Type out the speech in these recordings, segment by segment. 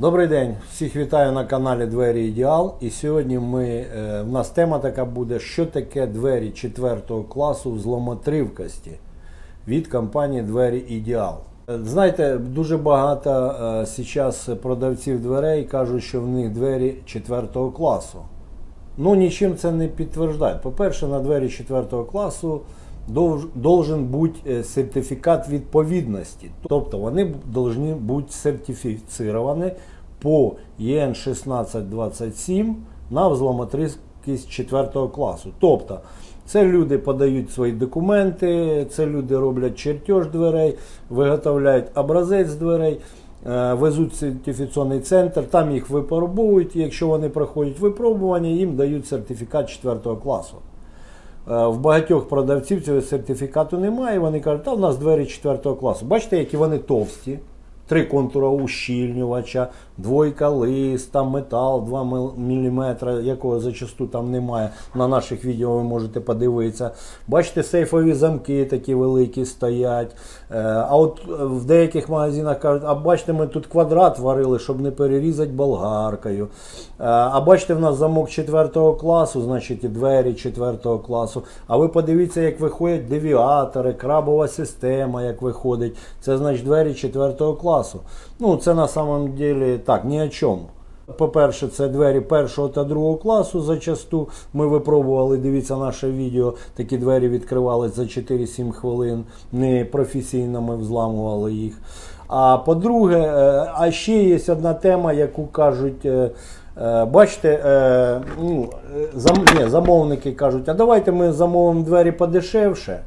Добрий день, всіх вітаю на каналі Двері Ідеал. І сьогодні ми, е, в нас тема така буде, що таке двері 4 класу взломотривкості від компанії Двері Ідеал. Е, Знаєте, дуже багато е, зараз продавців дверей кажуть, що в них двері 4 класу. Ну, нічим це не підтверждає. По-перше, на двері 4 класу должен бути е, сертифікат відповідності. Тобто вони повинні бути сертифіціровані по ЄН 1627 на взломотривкість 4 класу. Тобто, це люди подають свої документи, це люди роблять чертеж дверей, виготовляють образець дверей. Е, Везуть в сертифікаційний центр, там їх випробовують. Якщо вони проходять випробування, їм дають сертифікат 4 класу. Е, В багатьох продавців цього сертифікату немає. Вони кажуть, та в нас двері 4 класу. Бачите, які вони товсті. Три контура ущільнювача, двойка лист, там метал 2 мм, якого зачасту там немає. На наших відео ви можете подивитися. Бачите, сейфові замки такі великі стоять. Е, А от в деяких магазинах кажуть, а бачите, ми тут квадрат варили, щоб не перерізати болгаркою. Е, А бачите, в нас замок 4 класу, значить і двері 4 класу. А ви подивіться, як виходять девіатори, крабова система, як виходить. Це значить двері 4 класу. Ну, це на самом деле так, ні о чому. По-перше, це двері першого та другого класу зачасту. Ми випробували, дивіться наше відео. Такі двері відкривались за 4-7 хвилин. Не професійно ми взламували їх. А по-друге, е, а ще є одна тема, яку кажуть. е, е, Бачите, ну, замовники кажуть, а давайте ми замовимо двері подешевше,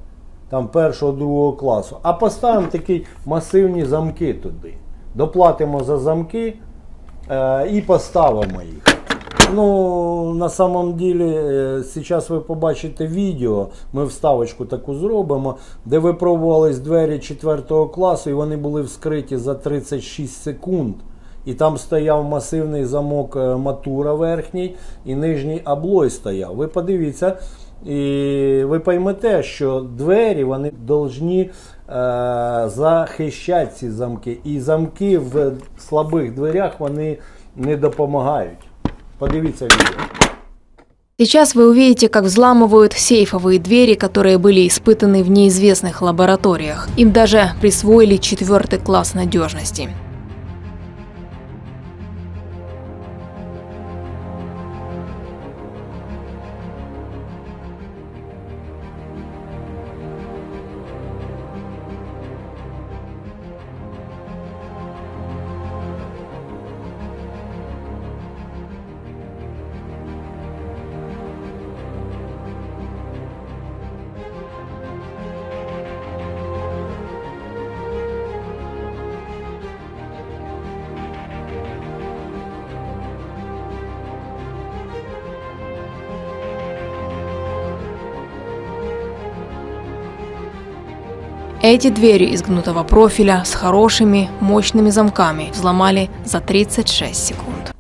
там першого, другого класу, а поставимо такі масивні замки туди. Доплатимо за замки і поставимо їх. Ну, на самом деле, е, сейчас ви побачите відео, ми вставочку таку зробимо, де випробувались двері 4 класу, і вони були вскриті за 36 секунд. І там стояв масивний замок е, матура верхній і нижній облой стояв. Ви подивіться, і ви поймете, що двері вони повинні е, захищати ці замки. І замки в слабих дверях вони не допомагають. Подивіться відео. Сейчас вы увидите, как взламывают сейфовые двери, которые были испытаны в неизвестных лабораториях. Им даже присвоили четвертый класс надежности. Эти двери из гнутого профиля с хорошими, мощными замками взломали за 36 секунд.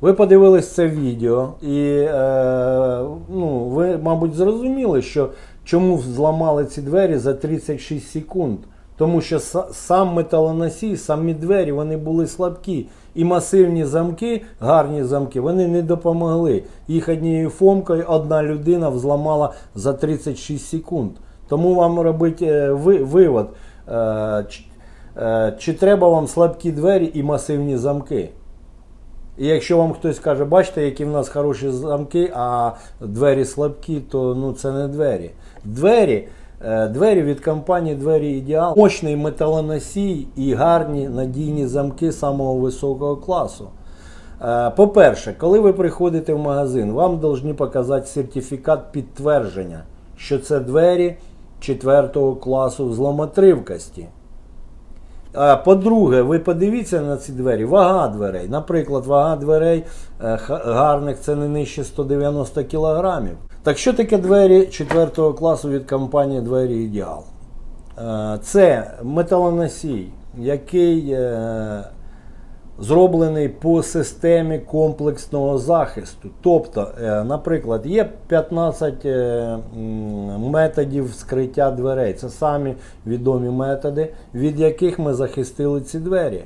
Ви подивились це відео, і е, ну, ви, мабуть, зрозуміли, що чому зламали ці двері за 36 секунд. Тому що сам металоносій, самі двері вони були слабкі. І масивні замки, гарні замки, вони не допомогли. Їх однією фомкою одна людина взламала за 36 секунд. Тому вам робити е, вивод, е, чи, е, треба вам слабкі двері і масивні замки. І якщо вам хтось каже, бачите, які в нас хороші замки, а двері слабкі, то ну, це не двері. Двері, двері від компанії Двері Ідеал, мощний металоносій і гарні надійні замки самого високого класу. По-перше, коли ви приходите в магазин, вам повинні показати сертифікат підтвердження, що це двері 4 класу взломотривкості. По-друге, ви подивіться на ці двері, вага дверей. Наприклад, вага дверей е, гарних це не нижче 190 кг. Так що таке двері 4 класу від компанії Двері Ідеал? Е, Це металоносій, який е, зроблений по системі комплексного захисту. Тобто, е, наприклад, є 15 е, методів скриття дверей. Це самі відомі методи, від яких ми захистили ці двері.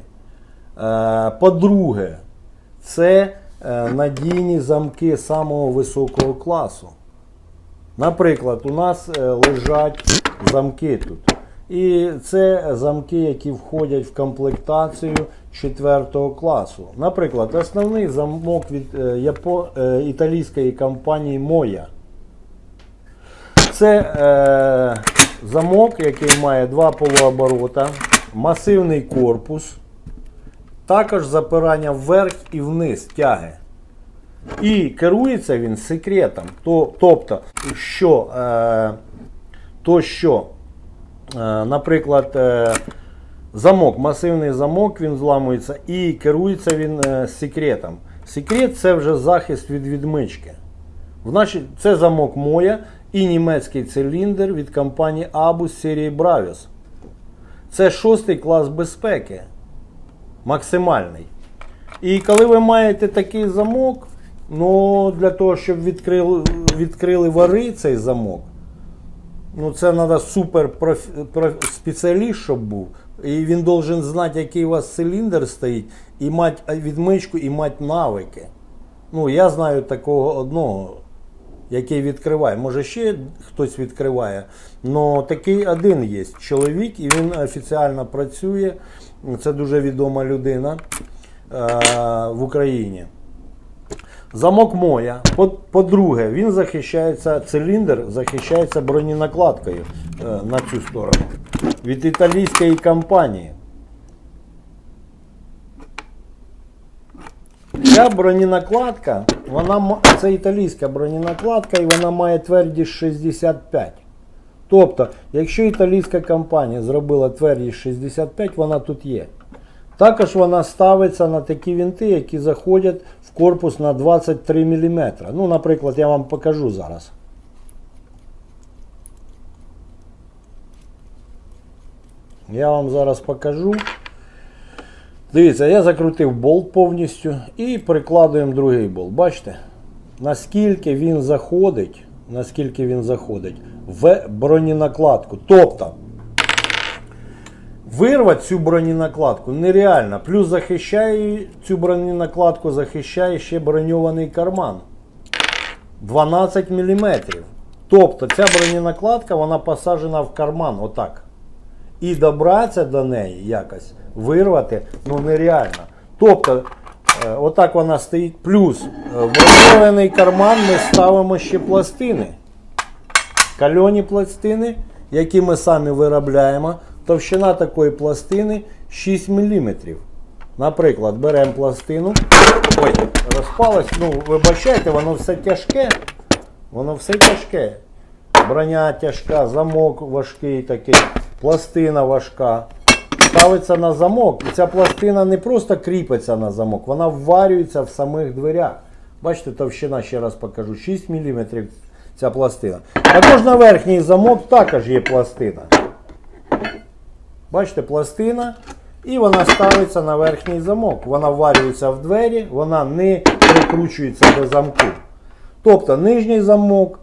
Е, По-друге, це надійні замки самого високого класу. Наприклад, у нас лежать замки тут. І це замки, які входять в комплектацію 4 класу. Наприклад, основний замок від е, япо, е, італійської компанії Moya. Це е, замок, який має два полуоборота, масивний корпус, також запирання вверх і вниз тяги. І керується він секретом. То, тобто, що, е, то, що наприклад, е, замок, масивний замок, він зламується і керується він е, секретом. Секрет це вже захист від відмички. Це замок Моя і німецький циліндр від компанії Abus серії Bravios. Це шостий клас безпеки. Максимальний. І коли ви маєте такий замок, ну для того, щоб відкрили, відкрили вари цей замок, ну це треба супер проф, проф- спеціаліст, щоб був. І він должен знати, який у вас циліндр стоїть, і мати відмичку, і мати навики. Ну, я знаю такого одного, який відкриває. Може, ще хтось відкриває. але такий один є чоловік, і він офіціально працює. Це дуже відома людина е, в Україні. Замок моя. По- По-друге, він захищається, циліндр захищається броненакладкою е, на цю сторону від італійської компанії. Ця броненакладка, вона це італійська броненакладка і вона має твердість 65. Тобто, якщо італійська компанія зробила твердість 65, вона тут є. Також вона ставиться на такі вінти, які заходять в корпус на 23 мм. Ну, наприклад, я вам покажу зараз. Я вам зараз покажу. Дивіться, я закрутив болт повністю і прикладуємо другий болт. Бачите? Наскільки він заходить, наскільки він заходить в броненакладку. Тобто, вирвати цю броненакладку нереально. Плюс захищає цю броненакладку, захищає ще броньований карман. 12 мм. Тобто ця броненакладка вона посаджена в карман, отак. І добратися до неї якось вирвати ну нереально. Тобто, е, отак вона стоїть. Плюс е, в броньований карман ми ставимо ще пластини. Кальоні пластини, які ми самі виробляємо. Товщина такої пластини 6 мм. Наприклад, беремо пластину. Ой, розпалось, ну, вибачайте, воно все тяжке. Воно все тяжке. Броня тяжка, замок важкий такий, пластина важка. Ставиться на замок. І ця пластина не просто кріпиться на замок, вона вварюється в самих дверях. Бачите, товщина, ще раз покажу, 6 мм ця пластина. Також на верхній замок також є пластина. Бачите, пластина. І вона ставиться на верхній замок. Вона вварюється в двері, вона не прикручується до замку. Тобто нижній замок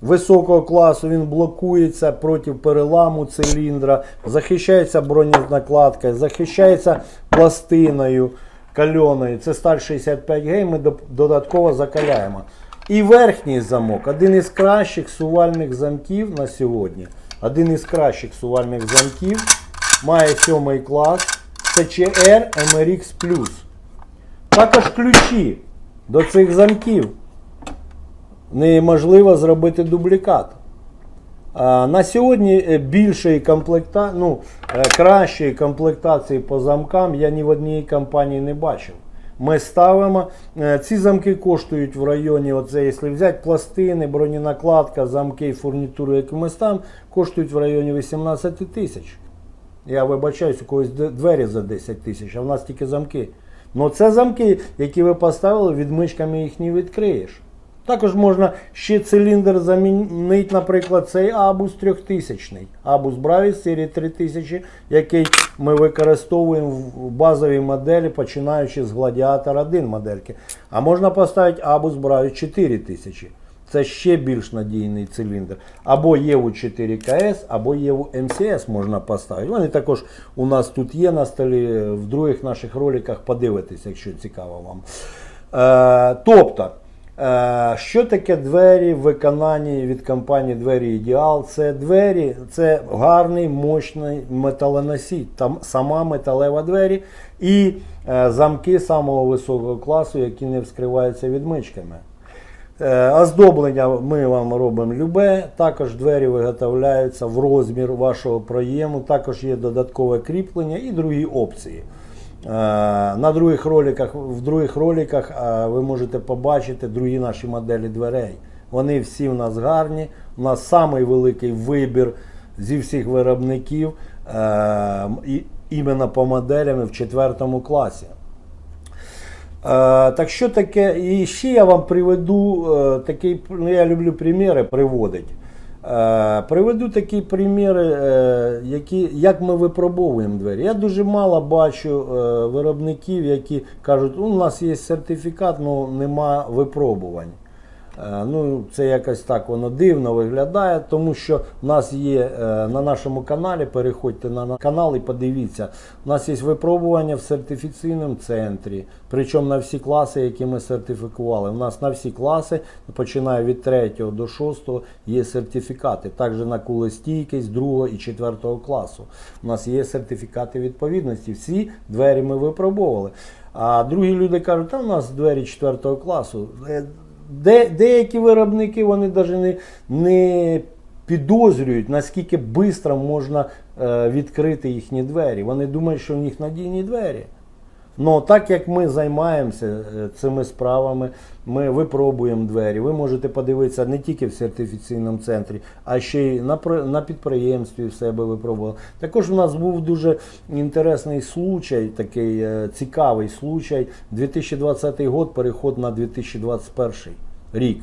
високого класу він блокується проти переламу циліндра, захищається броненакладкою, захищається пластиною кальоною. Це сталь 65 гей, ми додатково закаляємо. І верхній замок, один із кращих сувальних замків на сьогодні. Один із кращих сувальних замків має сьомий клас. Це CR MRX Також ключі до цих замків неможливо зробити дублікат. На сьогодні е, більшої комплекта, ну, е, кращої комплектації по замкам я ні в одній компанії не бачив. Ми ставимо, е, ці замки коштують в районі, оце, якщо взяти пластини, броненакладка, замки і фурнітуру, яку ми ставимо, коштують в районі 18 тисяч. Я вибачаюсь, у когось двері за 10 тисяч, а в нас тільки замки. Ну це замки, які ви поставили, відмичками їх не відкриєш. Також можна ще циліндр замінити, наприклад, цей Абус 3000, Абус Бравіс серії 3000, який ми використовуємо в базовій моделі, починаючи з Gladiator 1 модельки. А можна поставити Абус Бравіс 4000. Це ще більш надійний циліндр. Або ЄВУ 4 КС, або ЄВУ МСС можна поставити. Вони також у нас тут є на столі, в других наших роликах подивитись, якщо цікаво вам. Е, тобто, е, що таке двері в виконанні від компанії Двері Ідеал? Це двері, це гарний, мощний металоносій, там сама металева двері і е, замки самого високого класу, які не вскриваються відмичками. Е, Оздоблення ми вам робимо любе. Також двері виготовляються в розмір вашого проєму. Також є додаткове кріплення і другі опції. Е, На других роликах, в других роликах е, ви можете побачити другі наші моделі дверей. Вони всі в нас гарні. У нас самий великий вибір зі всіх виробників іменно по моделям в четвертому класі. Е, так що таке, і ще я вам приведу е, такий, ну я люблю приміри приводити. Е, приведу такі приміри, які, як ми випробовуємо двері. Я дуже мало бачу виробників, які кажуть, у нас є сертифікат, але нема випробувань. Е, Ну, це якось так воно дивно виглядає, тому що в нас є е, на нашому каналі, переходьте на на канал і подивіться, у нас є випробування в сертифіційному центрі, причому на всі класи, які ми сертифікували. У нас на всі класи, починає від 3 до 6 є сертифікати. Також на кулестійкість 2 і 4 класу. У нас є сертифікати відповідності. Всі двері ми випробовували. А другі люди кажуть, та у нас двері 4 класу. Де, деякі виробники вони навіть не, не підозрюють, наскільки швидко можна е, відкрити їхні двері. Вони думають, що в них надійні двері. Ну, так як ми займаємося е, цими справами, ми випробуємо двері. Ви можете подивитися не тільки в сертифіційному центрі, а ще й на, на підприємстві в себе випробували. Також у нас був дуже інтересний случай, такий е, цікавий случай. 2020 год, переход на 2021 рік.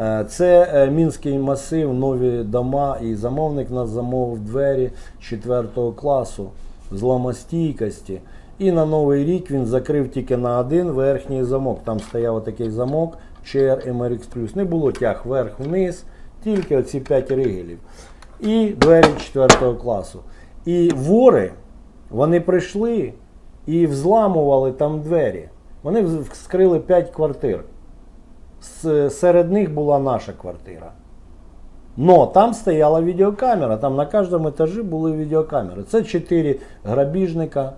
Е, Це мінський масив, нові дома, і замовник нас замовив двері 4 класу зломостійкості. І на новий рік він закрив тільки на один верхній замок. Там стояв такий замок CR MRX+. Не було тяг вверх-вниз, тільки оці 5 ригелів. І двері 4 класу. І вори, вони прийшли і взламували там двері. Вони вскрили 5 квартир. Серед них була наша квартира. Но там стояла відеокамера, там на кожному етажі були відеокамери. Це чотири грабіжника,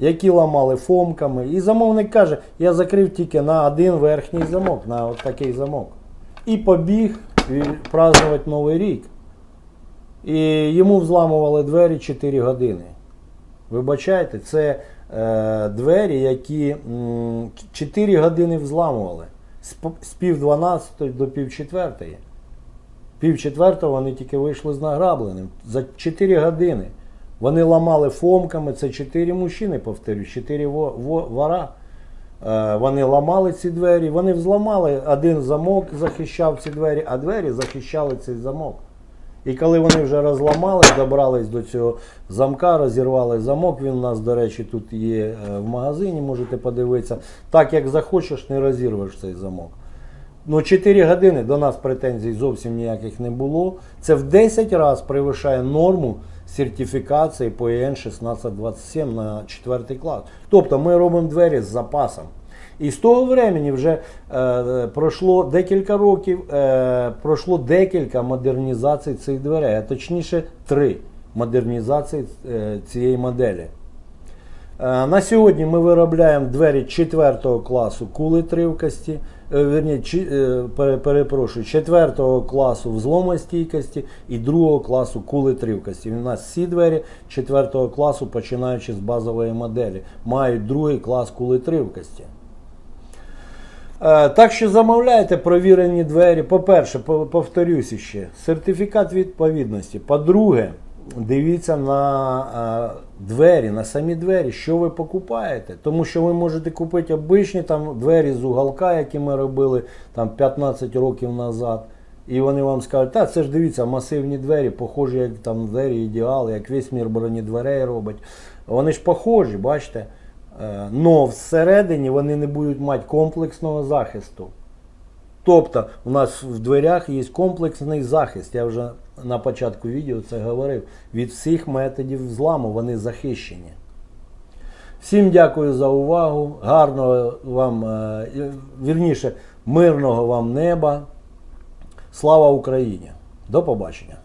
які ламали фомками. І замовник каже, я закрив тільки на один верхній замок, на от такий замок. І побіг празднувати Новий рік. І йому взламували двері 4 години. Вибачайте, це е, двері, які м, 4 години взламували. З, з пів 12 до пів четвертої. Пів четвертого вони тільки вийшли з награбленим. За 4 години. Вони ламали фомками, це 4 мужчини, повторюю, 4 во, во, вора. Е, вони ламали ці двері, вони взламали, один замок захищав ці двері, а двері захищали цей замок. І коли вони вже розламали, добрались до цього замка, розірвали замок. Він у нас, до речі, тут є е, в магазині, можете подивитися. Так як захочеш, не розірвеш цей замок. Ну, 4 години до нас претензій зовсім ніяких не було. Це в 10 разів перевищає норму сертифікації по ЕН 1627 на 4 клас. Тобто ми робимо двері з запасом. І з того времени вже е, пройшло декілька років, е, пройшло декілька модернізацій цих дверей, а точніше три модернізації е, цієї моделі. Е, На сьогодні ми виробляємо двері 4 класу кулетривкості, е, верні, е, пере- перепрошую, 4 класу взломостійкості і 2 класу кулетривкості. У нас всі двері 4 класу, починаючи з базової моделі, мають другий клас кулетривкості. Е, Так що замовляйте провірені двері. По-перше, по- повторюсь ще, сертифікат відповідності. По-друге, дивіться на е, двері, на самі двері, що ви покупаєте. Тому що ви можете купити обичні там двері з уголка, які ми робили там 15 років назад. І вони вам скажуть, так, це ж дивіться, масивні двері, похожі, як там двері ідеал, як весь мір бронедверей робить. Вони ж похожі, бачите. Е, Но всередині вони не будуть мати комплексного захисту. Тобто у нас в дверях є комплексний захист. Я вже на початку відео це говорив. Від всіх методів взламу вони захищені. Всім дякую за увагу. Гарного вам, е, вірніше, мирного вам неба. Слава Україні! До побачення!